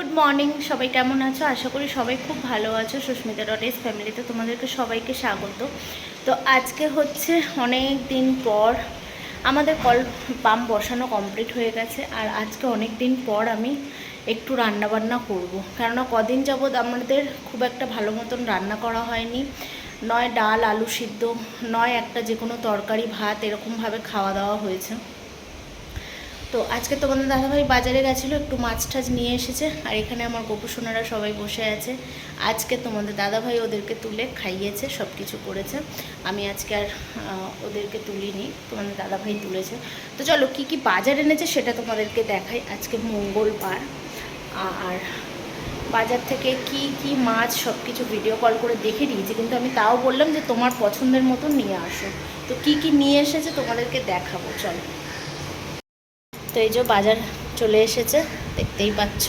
Good morning সবাই কেমন আছো? আশা করি সবাই খুব ভালো আছো। সুস্মিতা ডট এস ফ্যামিলিতে তোমাদেরকে সবাইকে স্বাগত। তো আজকে হচ্ছে অনেক দিন পর আমাদের কল পাম্প বসানো কমপ্লিট হয়ে গেছে আর আজকে অনেক দিন পর আমি একটু রান্না বান্না করব। কেননা কদিন যাবৎ আমাদের খুব একটা ভালো মতন রান্না করা হয়নি। নয় ডাল, আলু সিদ্ধ, নয় একটা যে কোনো তরকারি, ভাত এরকমভাবে খাওয়া দাওয়া হয়েছে। তো আজকে তোমাদের দাদাভাই বাজারে গেছিল, একটু মাছ টাছ নিয়ে এসেছে, আর এখানে আমার গোপু সোনারা সবাই বসে আছে। আজকে তোমাদের দাদাভাই ওদেরকে তুলে খাইয়েছে সব কিছু করেছে। আমি আজকে আর ওদেরকে তুলিনি, তোমাদের দাদাভাই তুলেছে। তো চলো, কি কি বাজার এনেছে সেটা তোমাদেরকে দেখাই। আজকে মঙ্গলবার, আর বাজার থেকে কি কি মাছ সব কিছু ভিডিও কল করে দেখে দিয়েছি কিন্তু আমি তাও বললাম যে তোমার পছন্দের মতো নিয়ে আসো। তো কি কি নিয়ে এসেছে তোমাদেরকে দেখাবো, চলো। তো এই যে বাজার চলে এসেছে, দেখতেই পাচ্ছ।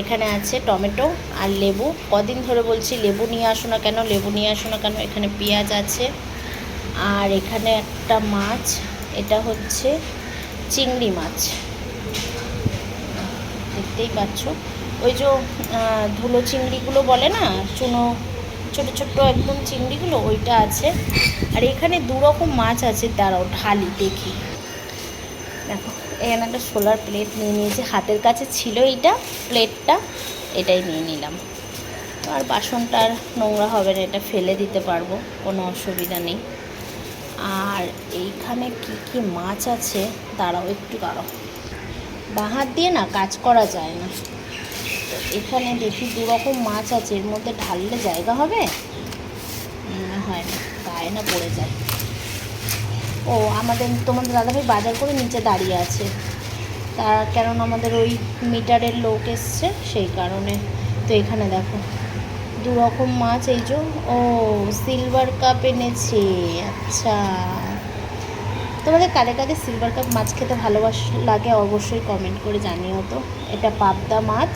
এখানে আছে টমেটো আর লেবু। কদিন ধরে বলছি লেবু নিয়ে আসো না কেন, লেবু নিয়ে আসো না কেন, এখানে পেঁয়াজ আছে। আর এখানে একটা মাছ, এটা হচ্ছে চিংড়ি মাছ। দেখতেই পাচ্ছ। ওই যে ধুলো চিংড়িগুলো বলে না, চুনো, ছোটো ছোট্ট একদম চিংড়িগুলো, ওইটা আছে। আর এখানে দু রকম মাছ আছে, দাঁড়াও, ঢালি দেখি। দেখো। এখানে একটা সোলার প্লেট নিয়ে নিয়েছি। হাতের কাছে ছিল এইটা প্লেটটা এটাই নিয়ে নিলাম। আর বাসনটা আর নোংরা হবে না, এটা ফেলে দিতে পারব, কোনো অসুবিধা নেই। আর এইখানে কি কি মাছ আছে, দাঁড়াও একটু, দাঁড়াও। বাঁ হাত দিয়ে না কাজ করা যায় না। তো এখানে দেখি দু রকম মাছ আছে, এর মধ্যে ঢাললে জায়গা হবে? হয় না, গায়ে না পড়ে যায়। ও, আমাদের, তোমাদের দাদাভাই বাজার করে নিচে দাঁড়িয়ে আছে। তার কারণ আমাদের ওই মিটারের লোক এসছে সেই কারণে। তো এখানে দেখো, দু রকম মাছ এই যে, ও সিলভার কাপ এনেছে আচ্ছা। তোমাদের কারে কারে সিলভার কাপ মাছ খেতে ভালোবাস, লাগে অবশ্যই কমেন্ট করে জানিও তো। এটা পাবদা মাছ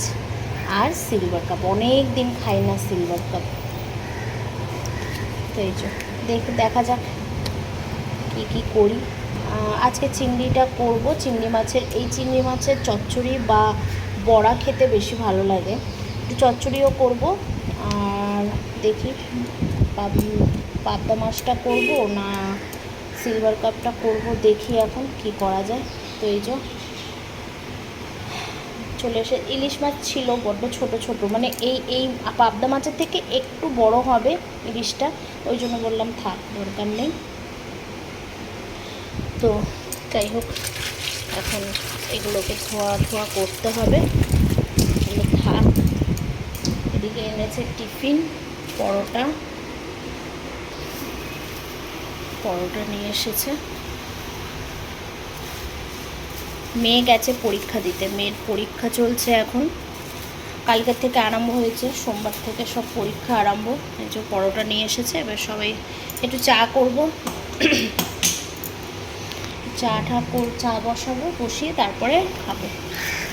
আর সিলভার কাপ অনেক দিন খাই না সিলভার কাপ তো এই যে, দেখ, দেখা যাক কী কী করি? আজকে চিংড়িটা করব। চিংড়ি মাছের, এই চিংড়ি মাছের চচ্চড়ি বা বড়া খেতে বেশি ভালো লাগে। একটু চচ্চড়িও করব। আর দেখি, পাব- পাবদা মাছটা করব না সিলভার কাপটা করব, দেখি এখন কি করা যায়। তো এই যে, চলে এসে, ইলিশ মাছ ছিল বড্ড ছোট ছোট মানে এই এই পাবদা মাছের থেকে একটু বড় হবে ইলিশটা। ওই জন্য বললাম থাক, দরকার নেই। তো যাই হোক, এখন এগুলোকে ধোয়া ধোয়া করতে হবে। এগুলো থাক। এদিকে এনেছে টিফিন, পরোটা। পরোটা নিয়ে এসেছে। মেয়ে গেছে পরীক্ষা দিতে। মেয়ের পরীক্ষা চলছে এখন। কালকের থেকে আরম্ভ হয়েছে। সোমবার থেকে সব পরীক্ষা আরম্ভ। এই যে পরোটা নিয়ে এসেছে। এবার সবাই একটু চা করব। চা ঠা চা বসাবো, বসিয়ে তারপরে খাব।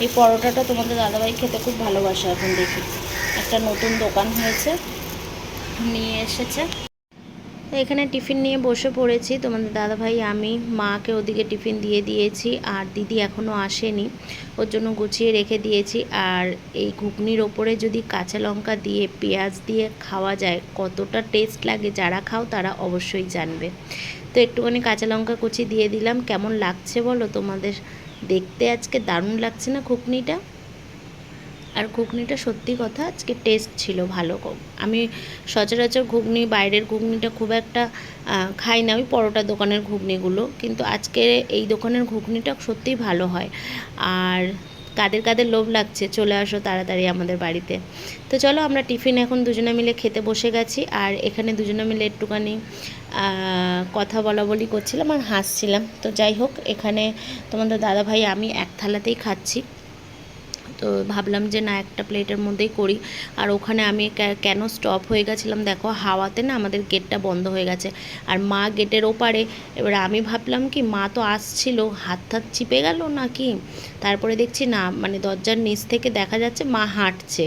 এই পরোটাটা তোমাদের দাদাভাই খেতে খুব ভালোবাসে এখন দেখি। একটা নতুন দোকান হয়েছে, নিয়ে এসেছে। এখানে টিফিন নিয়ে বসে পড়েছি। তোমাদের দাদাভাই, আমি, মাকে ওদিকে টিফিন দিয়ে দিয়েছি, আর দিদি এখনও আসেনি। ওর জন্য গুছিয়ে রেখে দিয়েছি। আর এই ঘুগনির ওপরে যদি কাঁচা লঙ্কা দিয়ে, পেঁয়াজ দিয়ে খাওয়া যায়, কতটা টেস্ট লাগে যারা খাও তারা অবশ্যই জানবে। তো একটুখানি কাঁচা লঙ্কা কুচি দিয়ে দিলাম। কেমন লাগছে বলো? তোমাদের দেখতে আজকে দারুণ লাগছে না ঘুগনিটা আর ঘুগনিটা সত্যি কথা আজকে টেস্ট ছিল ভালো আমি সচরাচর ঘুগনি বাইরের ঘুগনিটা খুব একটা খাই না, ওই পরোটা দোকানের ঘুগনিগুলো কিন্তু আজকে এই দোকানের ঘুগনিটা সত্যিই ভালো হয়। আর কাদের কাদের লোভ লাগছে, চলে আসো তাড়াতাড়ি আমাদের বাড়িতে। তো চলো আমরা টিফিন এখন দুজনে মিলে খেতে বসে গেছি, আর এখানে দুজনে মিলে একটুখানি কথা বলা বলি করছিলাম আর হাসছিলাম। তো যাই হোক, এখানে তোমাদের দাদাভাই, আমি এক থালাতেই খাচ্ছি। তো ভাবলাম যে না, একটা প্লেটের মধ্যেই করি। আর ওখানে আমি কেন স্টপ হয়ে গেছিলাম দেখো, হাওয়াতে না আমাদের গেটটা বন্ধ হয়ে গেছে। আর মা গেটের ওপারে, এবার আমি ভাবলাম কি, মা তো আসছিল, হাত হাত চিপে গেল নাকি? তারপরে দেখছি না মানে দরজার নিচ থেকে দেখা যাচ্ছে মা হাঁটছে।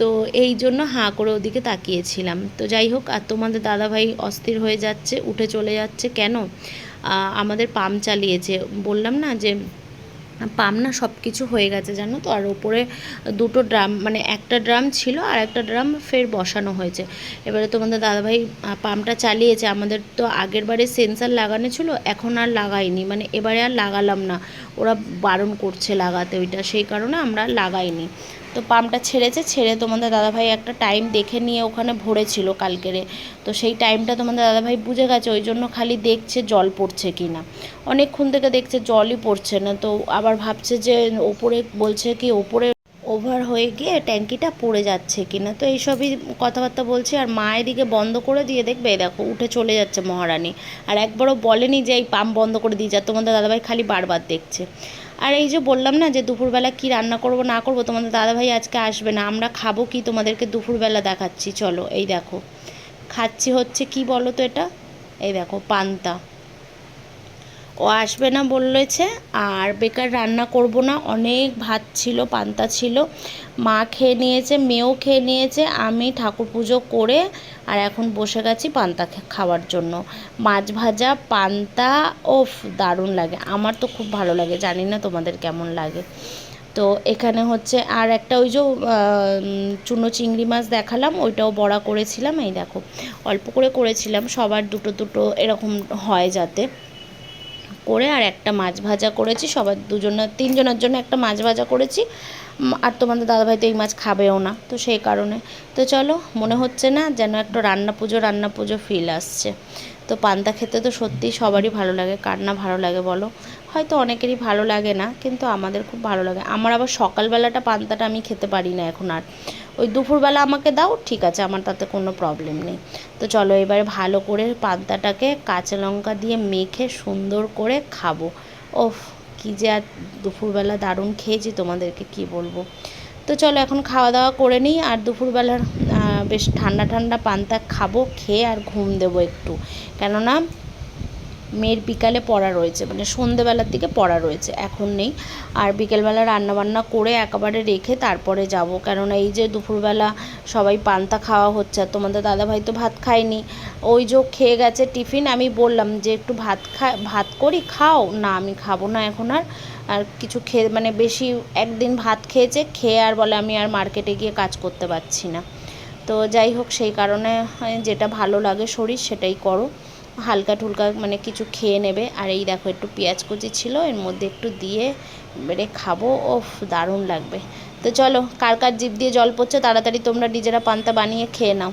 তো এই জন্য হাঁ করে ওদিকে তাকিয়েছিলাম। তো যাই হোক, আর তোমাদের দাদাভাই অস্থির হয়ে যাচ্ছে, উঠে চলে যাচ্ছে, কেন? আমাদের পাম্প চালিয়েছে। বললাম না যে পাম না সব কিছু হয়ে গেছে জানো তো? আর ওপরে দুটো ড্রাম মানে একটা ড্রাম ছিল আর একটা ড্রাম ফের বসানো হয়েছে। এবারে তোমাদের দাদাভাই পাম্পটা চালিয়েছে। আমাদের তো আগের বারে সেন্সার লাগানো ছিল, এখন আর লাগাইনি। মানে এবারে আর লাগালাম না। ওরা বারণ করছে লাগাতে, ওইটা সেই কারণে আমরা লাগাইনি। তো পাম্পটা ছেড়েছে, ছেড়ে তোমাদের দাদাভাই একটা টাইম দেখে নিয়ে ওখানে ভরেছিল কালকেরে। তো সেই টাইমটা তোমাদের দাদাভাই বুঝে গেছে, ওই জন্য খালি দেখছে জল পড়ছে কি না অনেকক্ষণ থেকে দেখছে জলই পড়ছে না, তো আবার ভাবছে যে ওপরে, বলছে কি ওপরে ওভার হয়ে গিয়ে ট্যাঙ্কিটা পড়ে যাচ্ছে কি না তো এইসবই কথাবার্তা বলছে, আর মা এদিকে বন্ধ করে দিয়ে দেখবে দেখো, উঠে চলে যাচ্ছে মহারানী। আর একবারও বলেনি যে এই পাম্প বন্ধ করে দিয়ে যা তোমাদের দাদাভাই খালি বারবার দেখছে। আর এই যে বললাম না যে দুপুরবেলা কি রান্না করব, না করব, তোমাদের দাদাভাই আজকে আসবে না। আমরা খাব কি তোমাদেরকে দুপুরবেলা দেখাচ্ছি, চলো, এই দেখো। খাচ্ছি হচ্ছে কি বলো তো এটা? এই দেখো, পান্তা। ও আসবে না বলেছে, আর বেকার রান্না করব না। অনেক ভাত ছিল, পান্তা ছিল। মা খেয়ে নিয়েছে, মেয়েও খেয়ে নিয়েছে। আমি ঠাকুর পুজো করে আর এখন বসে গেছি পান্তা খাওয়ার জন্য। মাছ ভাজা, পান্তা, ওফ, দারুণ লাগে। আমার তো খুব ভালো লাগে, জানি না তোমাদের কেমন লাগে। তো এখানে হচ্ছে আর একটা ওই যে চুনো চিংড়ি মাছ দেখালাম, ওইটাও বড়া করেছিলাম। এই দেখো, অল্প করে করেছিলাম, সবার দুটো দুটো এরকম হয় যাতে। করে আর একটা মাছ ভাজা করেছি। সবার দুজনের তিনজনের জন্য একটা মাছ ভাজা করেছি। আর তোমাদের দাদাভাই তো এই মাছ খাবেও না, তো সেই কারণে। তো চলো, মনে হচ্ছে না যেন একটা রান্না পুজো রান্না পুজো ফিল আসছে। তো পান্তা খেতে তো সত্যিই সবারই ভালো লাগে, কার না ভালো লাগে বলো? হয়তো অনেকেরই ভালো লাগে না, কিন্তু আমাদের খুব ভালো লাগে। আমার আবার সকালবেলাটা পান্তাটা আমি খেতে পারি না এখন আর। ওই দুপুরবেলা আমাকে দাও, ঠিক আছে, আমার তাতে কোনো প্রবলেম নেই। তো চলো এবারে ভালো করে পান্তাটাকে কাঁচা লঙ্কা দিয়ে মেখে সুন্দর করে খাব। ওফ, কী যে আর দুপুরবেলা দারুণ খেয়েছি তোমাদেরকে কি বলব। তো চলো এখন খাওয়া দাওয়া করে নিই, আর দুপুরবেলার বেশ ঠান্ডা ঠান্ডা পান্তা খাব, খেয়ে আর ঘুম দেবো একটু। কেননা, মেয়ের বিকালে পড়া রয়েছে মানে সন্ধেবেলার দিকে পড়া রয়েছে, এখন নেই। আর বিকেলবেলা রান্নাবান্না করে একেবারে রেখে তারপরে যাব। কেননা, এই যে দুপুরবেলা সবাই পান্তা খাওয়া হচ্ছে, আর তোমাদের দাদাভাই তো ভাত খায়নি। ওই যে খেয়ে গেছে টিফিন, আমি বললাম যে একটু ভাত খা, ভাত করি, খাও। না, আমি খাব না এখন আর। আর কিছু খেয়ে মানে বেশি একদিন ভাত খেয়েছে, খেয়ে আর বলে আমি আর মার্কেটে গিয়ে কাজ করতে পারছি না। তো যাই হোক, সেই কারণে যেটা ভালো লাগে শরীর সেটাই করো। হালকা ঠুলকা মানে কিছু খেয়ে নেবে। আর এই দেখো, একটু পেঁয়াজ কুচি ছিল, এর মধ্যে একটু দিয়ে বেড়ে খাব। ওফ, দারুণ লাগবে। তো চলো, কার কার জিভ দিয়ে জল পড়ছে তাড়াতাড়ি তোমরা নিজেরা পান্তা বানিয়ে খেয়ে নাও।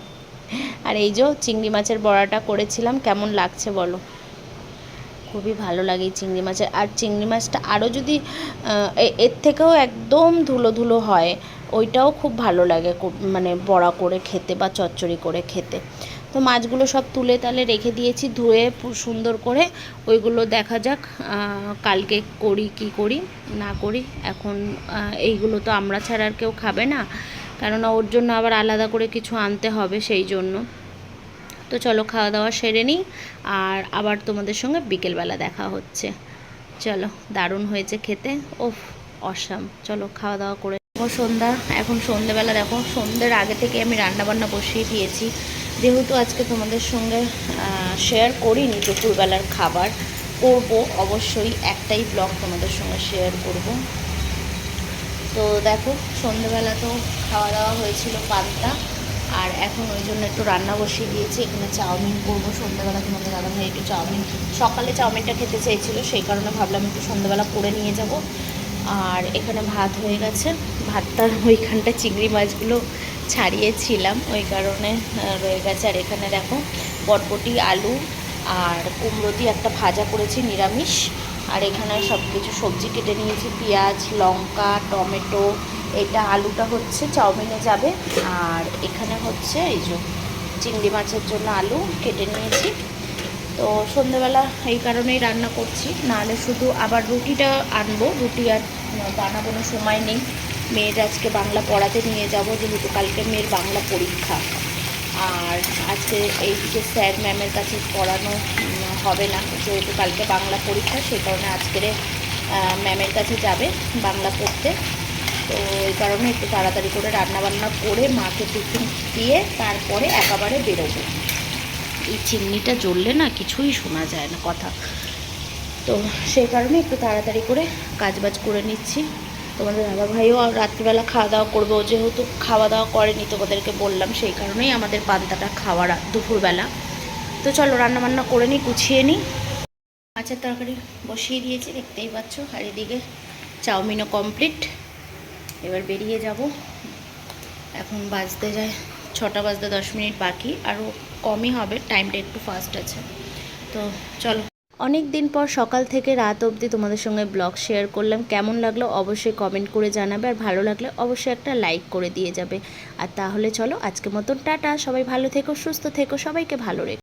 আর এই যে, চিংড়ি মাছের বড়াটা করেছিলাম, কেমন লাগছে বলো? খুবই ভালো লাগে এই চিংড়ি মাছের। আর চিংড়ি মাছটা আরও যদি এর থেকেও একদম ধুলো ধুলো হয় ওইটাও খুব ভালো লাগে মানে বড়া করে খেতে বা চচ্চড়ি করে খেতে। তো মাছগুলো সব তুলে তালে রেখে দিয়েছি, ধুয়ে সুন্দর করে ওইগুলো দেখা যাক কালকে করি কি করি, না করি। এখন এইগুলো তো আমরা ছাড়া আর কেউ খাবে না। কেননা ওর জন্য আবার আলাদা করে কিছু আনতে হবে সেই জন্য। তো চলো খাওয়া দাওয়া সেরে নিই, আর আবার তোমাদের সঙ্গে বিকেলবেলা দেখা হচ্ছে। চলো, দারুণ হয়েছে খেতে। ওফ, অসাম। চলো, খাওয়া দাওয়া করে সন্ধ্যা, এখন সন্ধ্যেবেলা দেখো। সন্ধ্যের আগে থেকে আমি রান্নাবান্না বসিয়ে দিয়েছি। যেহেতু আজকে তোমাদের সঙ্গে শেয়ার করিনি দুপুরবেলার খাবার, করব অবশ্যই একটাই ব্লগ তোমাদের সঙ্গে শেয়ার করব। তো দেখো, সন্ধেবেলা তো খাওয়া দাওয়া হয়েছিল পান্তা, আর এখন ওই জন্য একটু রান্না বসিয়ে দিয়েছি। এখানে চাউমিন করব সন্ধ্যেবেলা তোমাদের ভাই একটু চাউমিন, সকালে চাউমিনটা খেতে চেয়েছিল সেই কারণে ভাবলাম একটু সন্ধ্যেবেলা করে নিয়ে যাব। আর এখানে ভাত হয়ে গেছে। ভাতটার ওইখানটা চিংড়ি মাছগুলো ছাড়িয়েছিলাম, ওই কারণে রয়ে গেছে। আর এখানে দেখো, বটবটি, আলু আর কুমড়ো দিয়ে একটা ভাজা করেছি, নিরামিষ। আর এখানে সব কিছু সবজি কেটে নিয়েছি, পেঁয়াজ, লঙ্কা, টমেটো। এটা আলুটা হচ্ছে, চাউমিনে যাবে। আর এখানে হচ্ছে এই যে চিংড়ি মাছের জন্য আলু কেটে নিয়েছি। তো সন্ধেবেলা এই কারণেই রান্না করছি। নাহলে শুধু আবার রুটিটা আনব। রুটি আর বানাবোর সময় নেই। মেয়ের আজকে বাংলা পড়াতে নিয়ে যাব, যেহেতু কালকে মেয়ের বাংলা পরীক্ষা। আর আজকে এইদিকে স্যার ম্যামের কাছে পড়ানো হবে না। যেহেতু কালকে বাংলা পরীক্ষা, সেই কারণে আজকের ম্যামের কাছে যাবে বাংলা পড়তে। তো এই কারণে একটু তাড়াতাড়ি করে রান্না বান্না করে মাকে টিফিন দিয়ে তারপরে একেবারে বেরোবো। এই চিমনিটা জ্বললে না কিছুই শোনা যায় না কথা। তো সেই কারণে একটু তাড়াতাড়ি করে কাজবাজ করে নিচ্ছি। তোমাদের দাদা ভাইও রাত্রিবেলা খাওয়া দাওয়া করব যেহেতু খাওয়া দাওয়া করেনি তোমাদেরকে বললাম, সেই কারণেই আমাদের পান্তাটা খাওয়া দুপুরবেলা। তো চলো রান্নাবান্না করে নিই গুছিয়ে নিই মাছের তরকারি বসিয়ে দিয়েছি, দেখতেই পাচ্ছ, আর এদিকে চাউমিনও কমপ্লিট এবার বেরিয়ে যাব। এখন বাজতে যায় ছটা বাজতে দশ মিনিট বাকি, আরও কমই হবে টাইমটা একটু ফাস্ট আছে। তো চলো। অনেক দিন পর সকাল থেকে রাত অবধি তোমাদের সঙ্গে ব্লগ শেয়ার করলাম। কেমন লাগল অবশ্যই কমেন্ট করে জানাবে, আর ভালো লাগলে অবশ্যই একটা লাইক করে দিয়ে যাবে। আর তাহলে চলো আজকে মতন টাটা, সবাই ভালো থেকো, সুস্থ থেকো, সবাইকে ভালো রেখো।